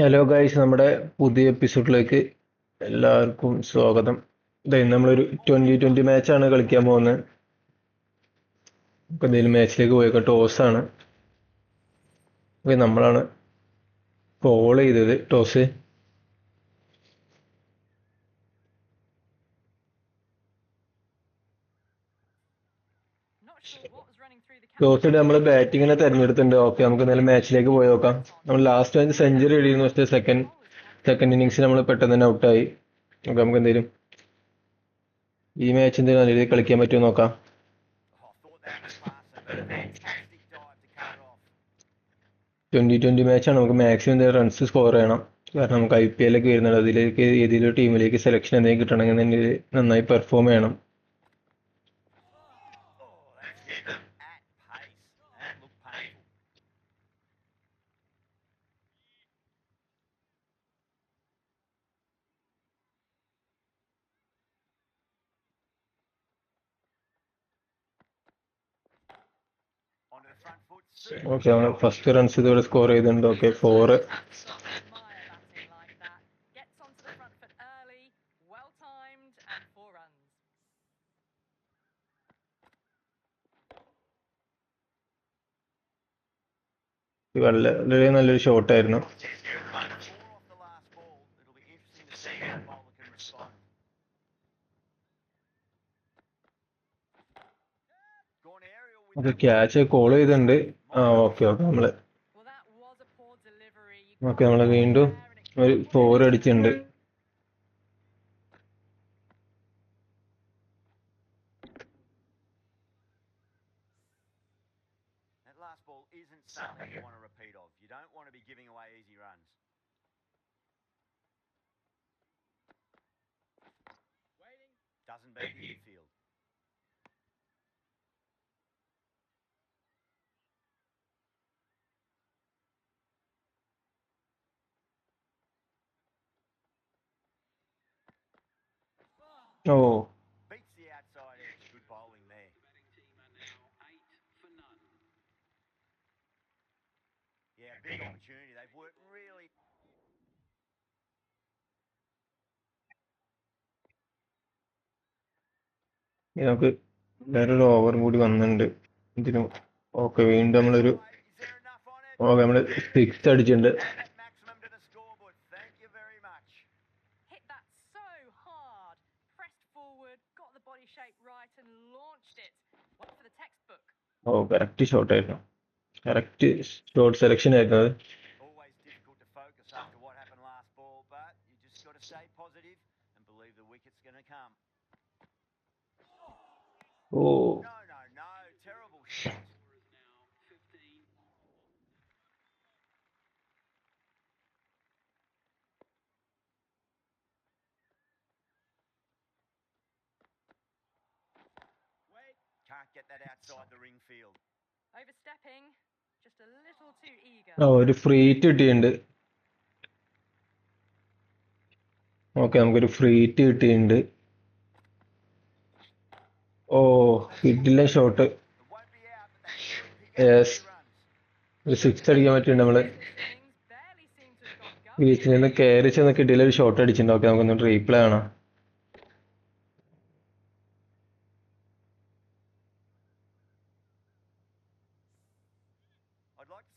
Hello guys നമ്മുടെ പുതിയ എപ്പിസോഡിലേക്ക് എല്ലാവർക്കും സ്വാഗതം. ഇതായി നമ്മളൊരു ട്വന്റി ട്വന്റി മാച്ചാണ് കളിക്കാൻ പോകുന്നത്. നമുക്ക് എന്തെങ്കിലും മാച്ചിലേക്ക് പോയേക്കാം. ടോസാണ് ഓക്കെ നമ്മളാണ് കോൾ ചെയ്തത്. ടോസ് ടോസ് നമ്മൾ ബാറ്റിങ്ങിനെ തെരഞ്ഞെടുത്തിട്ടുണ്ട്. ഓക്കെ നമുക്ക് എന്തായാലും മാച്ചിലേക്ക് പോയി നോക്കാം. നമ്മൾ ലാസ്റ്റ് മാച്ച് സെഞ്ചുറി ഇടിയിരുന്നു പക്ഷേ സെക്കൻഡ് സെക്കൻഡ് ഇന്നിങ്സിൽ നമ്മൾ പെട്ടെന്ന് തന്നെ ഔട്ടായി ഓക്കെ നമുക്ക് എന്തെങ്കിലും ഈ മാച്ച് എന്തെങ്കിലും നല്ല രീതിയിൽ കളിക്കാൻ പറ്റുമോ നോക്കാം. ട്വന്റി ട്വന്റി മാച്ചാണ് നമുക്ക് മാക്സിമം എന്തെങ്കിലും റൺസ് സ്കോർ ചെയ്യണം. കാരണം നമുക്ക് ഐ പി എല്ലൊക്കെ വരുന്നുണ്ട്. അതിലേക്ക് ഏതെങ്കിലും ടീമിലേക്ക് സെലക്ഷൻ എന്തെങ്കിലും കിട്ടണമെങ്കിൽ നന്നായി പെർഫോം ചെയ്യണം. ഓക്കെ നമ്മൾ ഫസ്റ്റ് റൺസ് ഇതുവരെ സ്കോർ ചെയ്തിട്ടുണ്ട്. ഓക്കെ ഫോർ വളരെ നല്ലൊരു ഷോട്ടായിരുന്നു ഓക്കെ ക്യാച്ച് കോൾ ചെയ്തിട്ടുണ്ട്. ആ ഓക്കെ ഓക്കെ നമ്മൾ. ഓക്കെ നമ്മൾ വീണ്ടും ഒരു ഫോർ അടിച്ചിട്ടുണ്ട്. ഓ Beats the outside edge. Good bowling there. The batting team are now eight for none. Yeah, big opportunity. They've worked really. നമുക്ക് വേറൊരു ഓവർ കൂടി വന്നിട്ടുണ്ട് ഇതിന് ഓക്കെ വീണ്ടും നമ്മളൊരു? ഓക്കെ നമ്മൾ സിക്സ് അടിച്ചിട്ടുണ്ട് ഓ കറക്റ്റ് ഷോട്ട് ആയിരുന്നു കറക്റ്റ് ഷോട്ട് സെലക്ഷൻ ആയിരുന്നു അത് Always ആ ഒരു ഫ്രീറ്റ് കിട്ടിയിട്ടുണ്ട്. ഓക്കെ നമുക്കൊരു ഫ്രീറ്റ് കിട്ടിയിട്ടുണ്ട്. Oh too shot Oh, runs. ഒരു സിക്സ് അടിക്കാൻ പറ്റിയിട്ടുണ്ട് നമ്മൾ. ബീച്ചിൽ നിന്ന് കയറി ചെന്ന് കിട്ടിയില്ല ഒരു ഷോട്ട് അടിച്ചിട്ടുണ്ട്. ഓക്കെ നമുക്കൊന്ന് റീപ്ലേ കാണാം.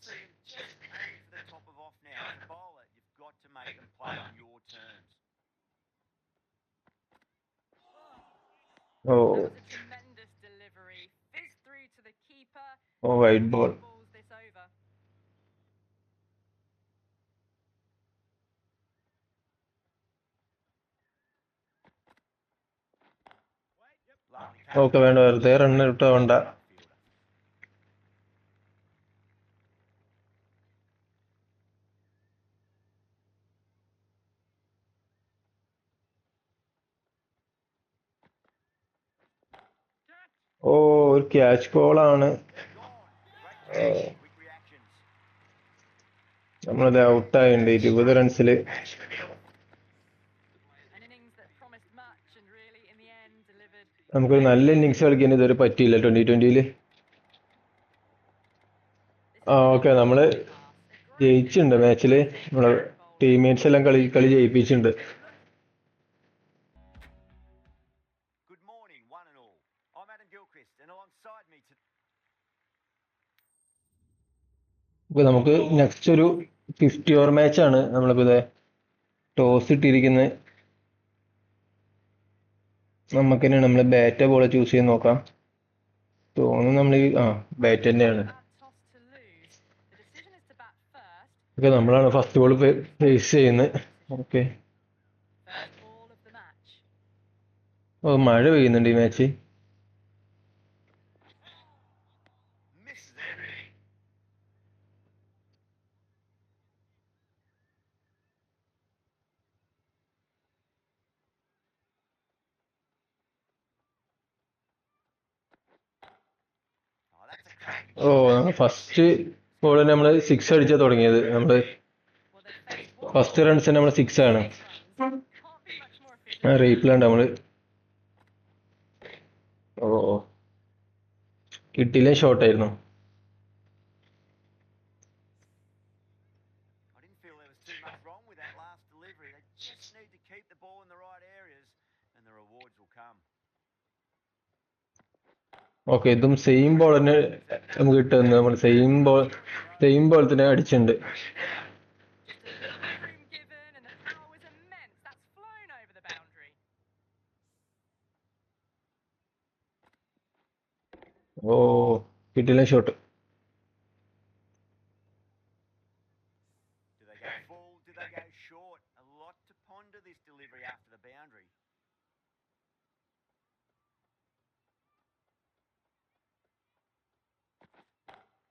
see them just aim for the top of off now. As a bowler, you've got to make them play on your terms. Oh That was a tremendous delivery. Fizzed through to the keeper. Oh white ball Balls this over. Lovely okay വേണ്ട വെറുതെ run ഇട്ടോ വേണ്ട And ബോളാണ് നമ്മളത് ഔട്ടായുണ്ട് ഇരുപത് റൺസിൽ നമുക്കൊരു നല്ല innings കളിക്കാൻ ഇതുവരെ പറ്റിയില്ല ട്വന്റി ട്വന്റിയിൽ. ആ ഓക്കെ നമ്മൾ ജയിച്ചിട്ടുണ്ട് മാച്ചിൽ. നമ്മളെ ടീംമേറ്റ്സ് എല്ലാം കളി കളി ജയിപ്പിച്ചിട്ടുണ്ട്. ഇപ്പൊ നമുക്ക് നെക്സ്റ്റ് ഒരു ഫിഫ്റ്റി ഓവർ മാച്ചാണ് നമ്മളിപ്പോ ഇത് ടോസ് ഇട്ടിരിക്കുന്നത് നമുക്ക് തന്നെ നമ്മൾ ബാറ്റ് ബോൾ ചൂസ് ചെയ്ത് നോക്കാം. തോന്നുന്നു നമ്മൾ ആ ബാറ്റ് തന്നെയാണ്. ഓക്കെ നമ്മളാണ് ഫസ്റ്റ് ബോൾ ഫേസ് ചെയ്യുന്നത് ഓക്കെ ഓ മഴ പെയ്യുന്നുണ്ട് ഈ മാച്ച് ഓ ഫസ്റ്റ് ബോൾ തന്നെ നമ്മൾ സിക്സ് അടിച്ചാ തുടങ്ങിയത്. one ഫസ്റ്റ് റൺസ് തന്നെ നമ്മൾ സിക്സ് ആണ്. റീപ്ലാണ്ട് നമ്മൾ. ഓ കിട്ടിയില്ല ഷോട്ട് ഓക്കെ ഇതും സെയിം ബോൾ തന്നെ നമുക്ക് കിട്ടുന്നത് നമ്മൾ സെയിം ബോൾ സെയിം ബോൾ തന്നെ അടിച്ചിട്ടുണ്ട്. ഓ കിട്ടില്ല bit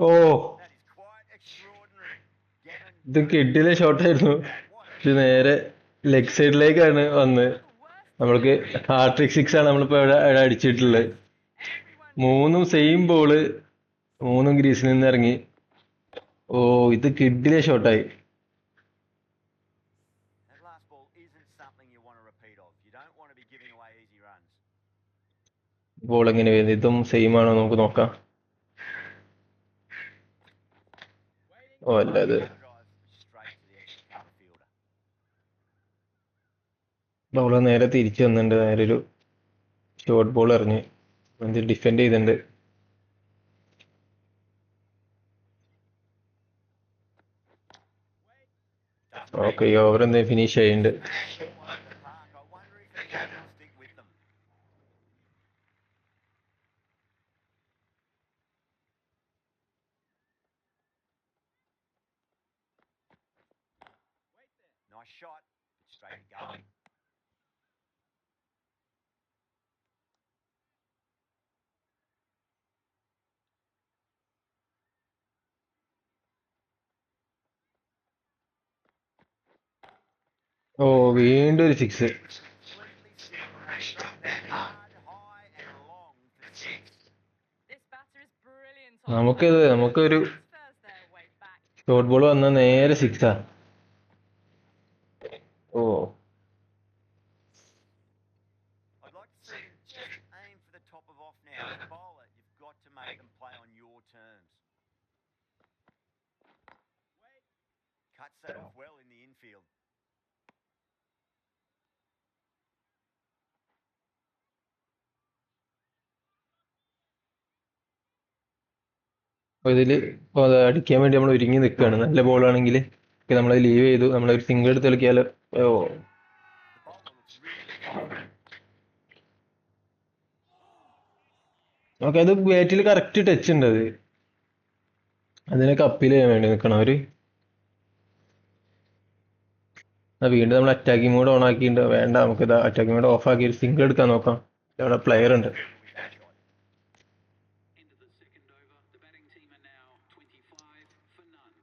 ഓ. ഇത് കിഡിലെ ഷോട്ട് ആയിരുന്നു. പക്ഷെ നേരെ ലെഗ് സൈഡിലേക്കാണ് വന്ന്. നമ്മൾക്ക് ഹാർട്രിക് സിക്സ് ആണ് നമ്മളിപ്പോ ഇവിടെ ഇവിടെ അടിച്ചിട്ടുള്ളത്. മൂന്നും സെയിം ബോൾ മൂന്നും ഗ്രീസിൽ നിന്ന് ഇറങ്ങി. ഓ ഇത് കിഡിലെ ഷോട്ടായി. ബോൾ എങ്ങനെ വരുന്നത് ഇതും സെയിം ആണോ? നമുക്ക് നോക്കാം ഓ അല്ല അത് Drive straight to the extra cover fielder. Bowler നേരെ തിരിച്ചു വന്നിട്ടുണ്ട് നേരെ ഒരു ഷോർട്ട് ബോൾ എറിഞ്ഞ് എന്നിട്ട് ഡിഫെൻഡ് ചെയ്തിട്ടുണ്ട് ഓക്കെ ഓവർ എന്തെങ്കിലും ഫിനിഷ് ചെയ്യുന്നുണ്ട് Nice shot, straight to goal. Oh വീണ്ടും ഒരു സിക്സ് നമുക്കിത് നമുക്കൊരു. ഷോർട്ട് ബോൾ വന്ന നേരെ സിക്സാ Cuts that off well in the infield. ഇതിൽ ഇതിൽ അത് അടിക്കാൻ വേണ്ടി നമ്മൾ ഒരുങ്ങി നിൽക്കുകയാണ് നല്ല ബോൾ ആണെങ്കിൽ നമ്മൾ ലീവ് ചെയ്തു. നമ്മൾ ഒരു സിംഗിൾ എടുത്ത് bowler ഓക്കെ അത് ബാറ്റിൽ കറക്റ്റ് ടച്ച് ഉണ്ട് അത്. അതിനെ കപ്പിൽ ചെയ്യാൻ വേണ്ടി നിൽക്കണം അവർ ആ വീണ്ടും നമ്മൾ അറ്റാക്കിംഗ് മോഡ് ഓൺ ആക്കിയിട്ടുണ്ട്. വേണ്ട നമുക്ക് ഇത് അറ്റാക്കിംഗ് മോഡ് ഓഫ് ആക്കി ഒരു സിംഗിൾ എടുക്കാൻ നോക്കാം. അവിടെ പ്ലെയർ ഉണ്ട്. End of the second over. The batting team are now 25 for none.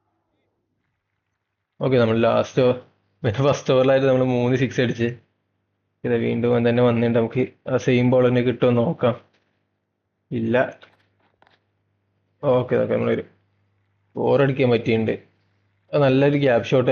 Okay നമ്മൾ ലാസ്റ്റ് പിന്നെ ഫസ്റ്റ് ഓവറിലായിട്ട് നമ്മൾ മൂന്ന് സിക്സ് അടിച്ച്. ഇത് വീണ്ടും തന്നെ വന്നിട്ടുണ്ട്. നമുക്ക് ആ സെയിം ബോൾ തന്നെ കിട്ടുമോ നോക്കാം. ഇല്ല. ഓക്കെ ഓക്കെ നമ്മളൊരു ഫോർ അടിക്കാൻ പറ്റിയിട്ടുണ്ട്. അത് നല്ലൊരു ഗ്യാപ് ഷോട്ട്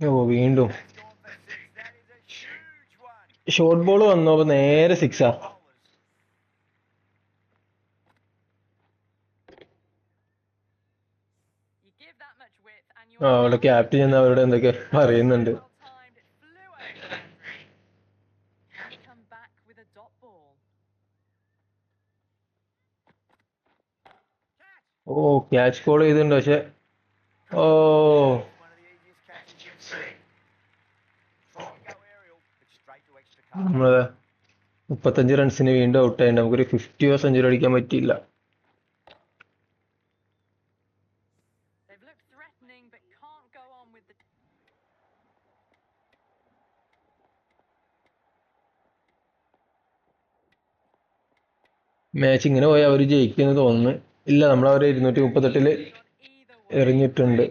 ഓ വീണ്ടും. ഷോർട്ട് ബോൾ വന്നു അപ്പൊ നേരെ സിക്സാ അവിടെ ക്യാപ്റ്റൻ എന്ന് അവരുടെ എന്തൊക്കെ പറയുന്നുണ്ട്. ഓ ക്യാച്ച് കോൾ ചെയ്തിട്ടുണ്ട് പക്ഷെ ഓ. നമ്മളെ മുപ്പത്തഞ്ച് റൺസിന് വീണ്ടും ഔട്ടായി നമുക്കൊരു ഫിഫ്റ്റിയോ സെഞ്ചുറി അടിക്കാൻ പറ്റിയില്ല മാച്ച് ഇങ്ങനെ പോയാൽ അവർ ജയിക്കുമെന്ന് തോന്നുന്നു ഇല്ല നമ്മൾ അവരെ ഇരുന്നൂറ്റി way. എറിഞ്ഞിട്ടുണ്ട്